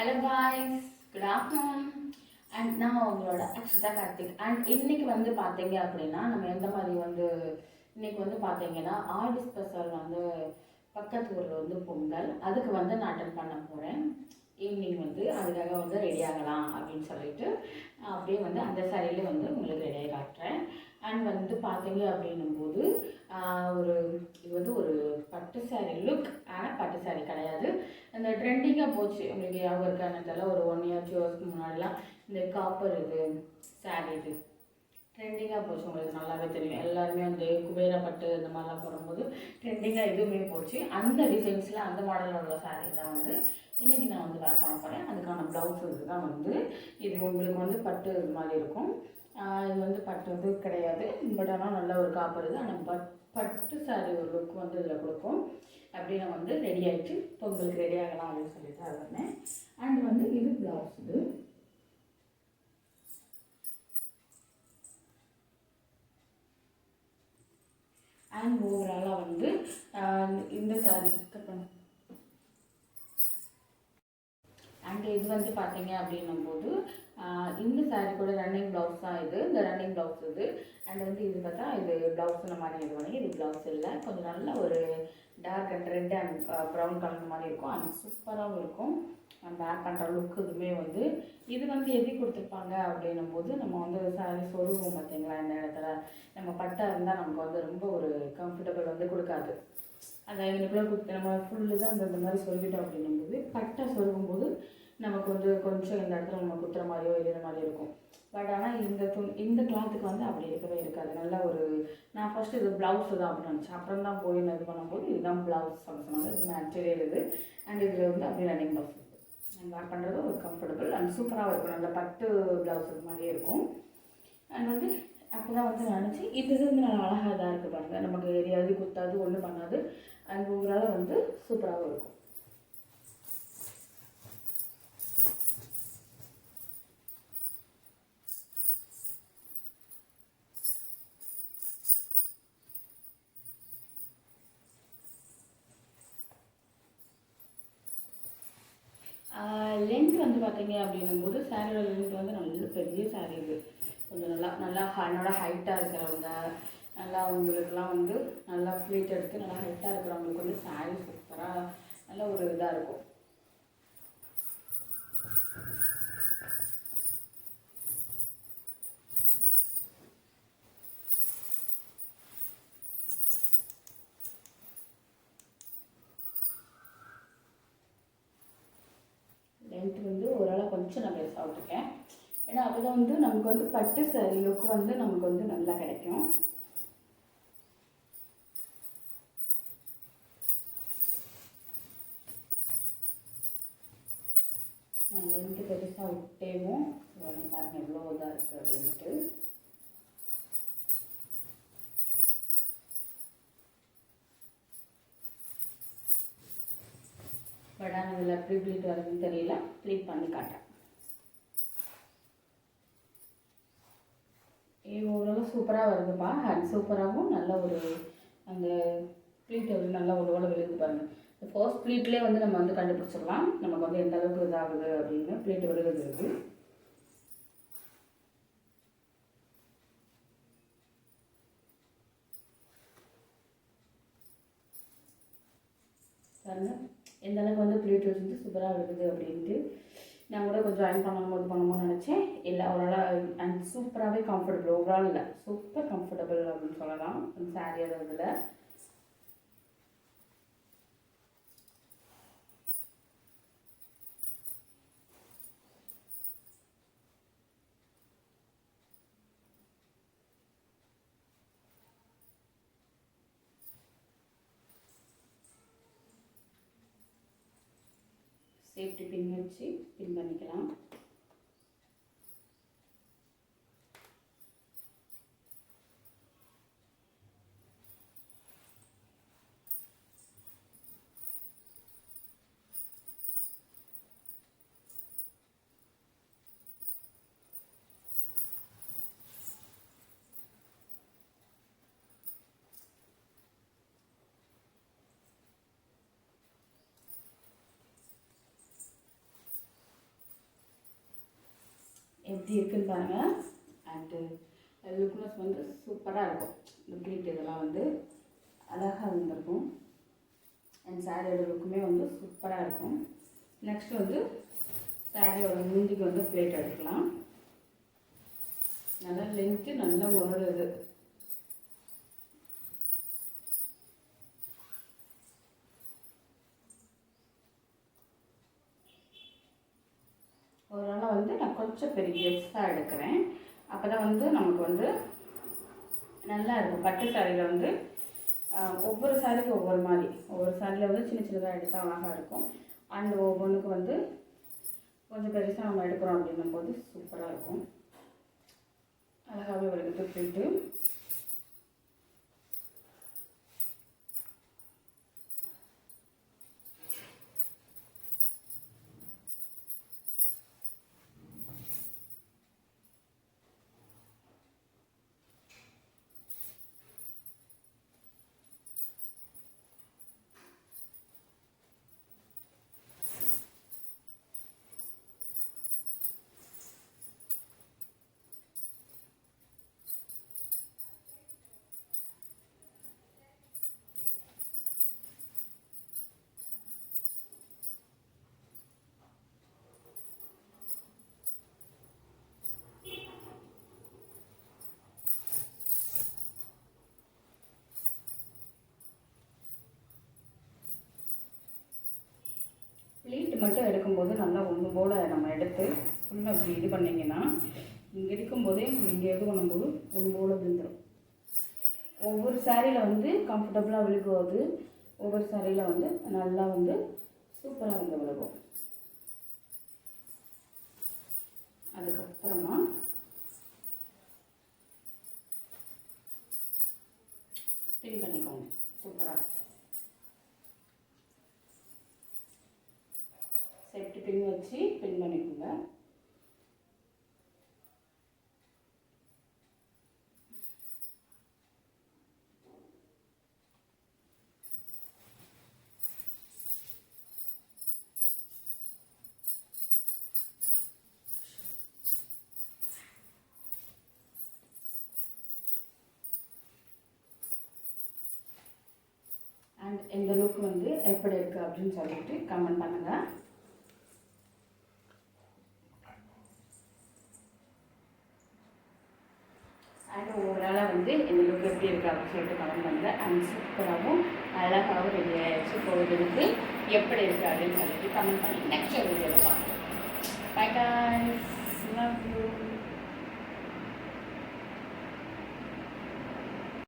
Hello boys good afternoon and நான் உங்களோட Akshata Karthik. And இன்னைக்கு வந்து பார்த்தீங்க அப்படின்னா நம்ம எந்த மாதிரி வந்து இன்னைக்கு வந்து பார்த்தீங்கன்னா ஆடி ஸ்பெஷல் வந்து பக்கத்து ஊரில் வந்து பொங்கல். அதுக்கு வந்து நான் அட்டன் பண்ண போகிறேன் ஈவினிங் வந்து அதுக்காக வந்து ரெடி ஆகலாம் அப்படின்னு சொல்லிட்டு அப்படியே வந்து அந்த சாரியில வந்து உங்களுக்கு ரெடியாக காட்டுறேன். அண்ட் வந்து பார்த்தீங்க அப்படின்னும் போது ஒரு இது வந்து ஒரு பட்டு சாரி லுக் ஆனால் பட்டு சாரி கிடையாது. அந்த ட்ரெண்டிங்காக போச்சு. உங்களுக்கு ஞாபகம் இருக்கான்னு தெரியல. ஒரு ஒன் இயர் டூ இயர்ஸ்க்கு முன்னாடிலாம் இந்த காப்பர் இது சாரி இது ட்ரெண்டிங்காக போச்சு. உங்களுக்கு நல்லாவே தெரியும். எல்லாருமே வந்து குபேர பட்டு இந்த மாதிரிலாம் போடும்போது ட்ரெண்டிங்காக எதுவுமே போச்சு. அந்த டிசைன்ஸில் அந்த மாடலில் உள்ள சாரீ தான் வந்து இன்றைக்கி நான் வந்து வேர் பண்ண போகிறேன் அதுக்கான ப்ளவுஸ் இதுதான் வந்து இது உங்களுக்கு வந்து பட்டு இது மாதிரி இருக்கும். இது வந்து பட்டு வந்து கிடையாது. பட் ஆனால் நல்ல ஒரு காப்பர் இது. ஆனால் பட் பட்டு சாரி ஒரு லுக் வந்து இதில் கொடுக்கும். அப்படி நான் வந்து ரெடி ஆகிட்டு பொங்கலுக்கு ரெடி ஆகலாம் அப்படின்னு சொல்லிட்டு தான் வந்தேன் அண்ட் வந்து இது பிளவுஸ் இது. அண்ட் ஓவராலாக வந்து இந்த சாரி அண்ட் இது வந்து பார்த்தீங்க அப்படின்னும் போது இந்த சாரீ கூட ரன்னிங் ப்ளவுஸ் தான் இது இந்த ரன்னிங் ப்ளவுஸ் இது. அண்ட் வந்து இது பார்த்தா இது ப்ளவுஸ் இந்த மாதிரி இது பண்ணி இது ப்ளவுஸ் இல்லை. கொஞ்சம் நல்ல ஒரு dark and red and brown colour மாதிரி இருக்கும். அண்ட் சூப்பராகவும் இருக்கும். அண்ட் பண்ணுற லுக் இதுவுமே வந்து இது வந்து எப்படி கொடுத்துருப்பாங்க அப்படின்னும் போது நம்ம வந்து சாரி சொருவோம் பார்த்தீங்களா? இந்த இடத்துல நம்ம பட்டா இருந்தால் நமக்கு வந்து ரொம்ப ஒரு கம்ஃபர்டபுள் வந்து கொடுக்காது. அந்த இவனுக்குள்ள குத்து நம்ம ஃபுல்லு தான் இந்த இந்த மாதிரி சொல்லிட்டோம் அப்படின்னும் போது பட்டை சொருகும்போது நமக்கு வந்து கொஞ்சம் இந்த இடத்துல நம்ம குத்துற மாதிரியோ எழுதுற மாதிரி இருக்கும். பட் ஆனால் இந்த து இந்த கிளாத்துக்கு வந்து அப்படி இருக்கவே இருக்காது. நல்ல ஒரு நான் ஃபர்ஸ்ட் இது ப்ளவுஸ் தான் அப்படின்னு நினச்சேன். அப்புறம் தான் போய் இது பண்ணும்போது இதுதான் ப்ளவுஸ் அப்படின்னு சொன்னாங்க. இது மெட்டீரியல் இது. அண்ட் இதில் வந்து அப்படியே ரன்னிங் ப்ளவுஸ் அண்ட் வேர் பண்ணுறது ஒரு கம்ஃபர்டபுள் அண்ட் சூப்பராக இருக்கும். நல்ல பட்டு ப்ளவுஸ் இது மாதிரியே இருக்கும். அண்ட் வந்து அப்போ தான் வந்து நினச்சி இது இது வந்து நல்லா அழகாக தான் இருக்குது பாருங்கள் நமக்கு எரியாது குத்தாது ஒன்றும் பண்ணாது. அண்ட் உங்களால் வந்து சூப்பராகவும் இருக்கும். பார்த்தீங்க அப்படின்னும் போது சாரியோட லென்த் வந்து நல்ல பெரிய சாரி இது. கொஞ்சம் நல்லா நல்லா ஹ- நல்லா ஹைட்டாக இருக்கிறவங்க நல்லா அவங்களுக்குலாம் வந்து நல்லா ஃப்ளீட் எடுத்து நல்லா ஹைட்டாக இருக்கிறவங்களுக்கு வந்து சாரி சூப்பராக நல்ல ஒரு இதாக இருக்கும். ஓரளவு நான் பெருசாக விட்டுருக்கேன் ஏன்னா அப்போ தான் வந்து நமக்கு வந்து பட்டு சாரி லுக் வந்து நமக்கு வந்து நல்லா கிடைக்கும். ரெண்டு பெருசாக விட்டேவும் பாருங்க எவ்வளோ இதாக இருக்குது அப்படின்ட்டு. பட் ஆனால் இதில் எப்படி ப்ளீட் வருதுன்னு தெரியல. ப்ளீட் பண்ணி காட்டேன் ஏ ஓரளவு சூப்பராக வருதுப்பா. அண்ட் சூப்பராகவும் நல்ல ஒரு அந்த ப்ளீட் வந்து நல்லா ஒரு ஓட விழுந்து பாருங்க. இந்த ஃபர்ஸ்ட் ப்ளீட்லேயே வந்து நம்ம வந்து கண்டுபிடிச்சிடலாம். நமக்கு வந்து எந்த அளவுக்கு இதாகுது அப்படின்னு ப்ளீட் விழுகுது இருக்குது பாருங்கள் எந்த அளவுக்கு வந்து ப்ளீட் வச்சுட்டு சூப்பராக இருக்குது அப்படின்ட்டு நான் கூட கொஞ்சம் ஜாயின் பண்ணும்போது இது பண்ணணும்னு நினச்சேன். இல்லை ஓவரால் அண்ட் சூப்பராகவே கம்ஃபர்டபுள் ஓவரால் இல்லை. சூப்பர் கம்ஃபர்டபுள் அப்படின்னு சொல்லலாம். அந்த சாரீ சேஃப்டி பின் வச்சு பின் பண்ணிக்கலாம். எப்படி இருக்குன்னு பாருங்கள் அண்டு லுக்னஸ் வந்து சூப்பராக இருக்கும். இந்த இதெல்லாம் வந்து அழகாக இருந்திருக்கும். அண்ட் சாரியோட லுக்குமே வந்து சூப்பராக இருக்கும். நெக்ஸ்ட் வந்து சாரியோட முந்திக்கு வந்து பிளேட் எடுக்கலாம். நல்லா லென்த்து நல்லா முரடுது இது. வந்து நான் கொஞ்சம் பெரிய எக்ஸ்ட்ரா எடுக்கிறேன். அப்போ தான் வந்து நமக்கு வந்து நல்லா இருக்கும். பட்டு சாரியில் வந்து ஒவ்வொரு சாரிக்கும் ஒவ்வொரு மாதிரி. ஒவ்வொரு சாரியில் வந்து சின்ன சின்னதாக எடுத்தால் அழகாக இருக்கும். அண்ட் ஒவ்வொன்றுக்கு வந்து கொஞ்சம் பெருசாக நம்ம எடுக்கிறோம் அப்படின்னும் போது சூப்பராக இருக்கும். அழகாகவே வருது பிரிண்ட்டு மட்டும் எடுக்கும்போது நல்லா ஒன்று போல் நம்ம எடுத்து ஃபுல்லாக அப்படி இது பண்ணிங்கன்னா இங்கே இருக்கும்போதே இங்கே இது பண்ணும்போது ஒன்று போல் விழுந்துடும் ஒவ்வொரு சாரியில் வந்து கம்ஃபர்டபுளாக விழுகுவது ஒவ்வொரு சாரியில் வந்து நல்லா வந்து சூப்பராக வந்து விழுகும். அதுக்கப்புறமா பின் பண்ணிக்கோங்க. வச்சு பின் பண்ணிக்கோங்க. அண்ட் இந்த லுக் வந்து எப்படி இருக்குது அப்படின்னு சொல்லிட்டு கமெண்ட் பண்ணுங்கள் அப்படின்னு சொல்லிட்டு கலந்து வந்தேன் அண்ட் சூப்பராகவும் அழகாகவும் ரெடி ஆகிடுச்சு கோவிலுக்கு எப்படி இருக்குது அப்படின்னு சொல்லிட்டு கமெண்ட் பண்ணி நெக்ஸ்ட் வீடியோவில் பார்க்கலாம். By guys love you